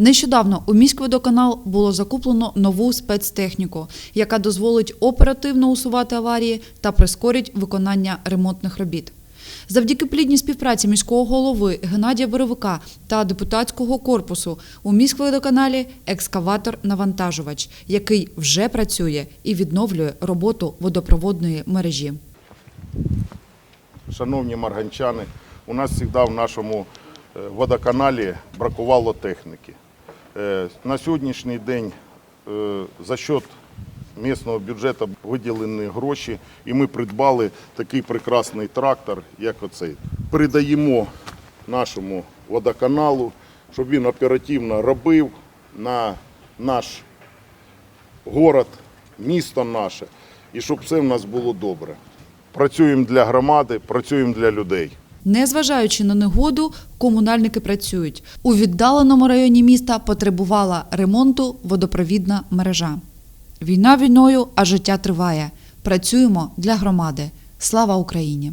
Нещодавно у міськводоканал було закуплено нову спецтехніку, яка дозволить оперативно усувати аварії та прискорить виконання ремонтних робіт. Завдяки плідній співпраці міського голови Геннадія Боровика та депутатського корпусу у міськводоканалі екскаватор-навантажувач, який вже працює і відновлює роботу водопроводної мережі. Шановні марганчани, у нас завжди в нашому е, водоканалі бракувало техніки. Е, На сьогоднішній день е, за счет місцевого бюджету виділені гроші, і ми придбали такий прекрасний трактор, як оцей. Передаємо нашому водоканалу, щоб він оперативно робив на наш город, місто наше, і щоб все в нас було добре. Працюємо для громади, працюємо для людей. Незважаючи на негоду, комунальники працюють. У віддаленому районі міста потребувала ремонту водопровідна мережа. Війна війною, а життя триває. Працюємо для громади. Слава Україні!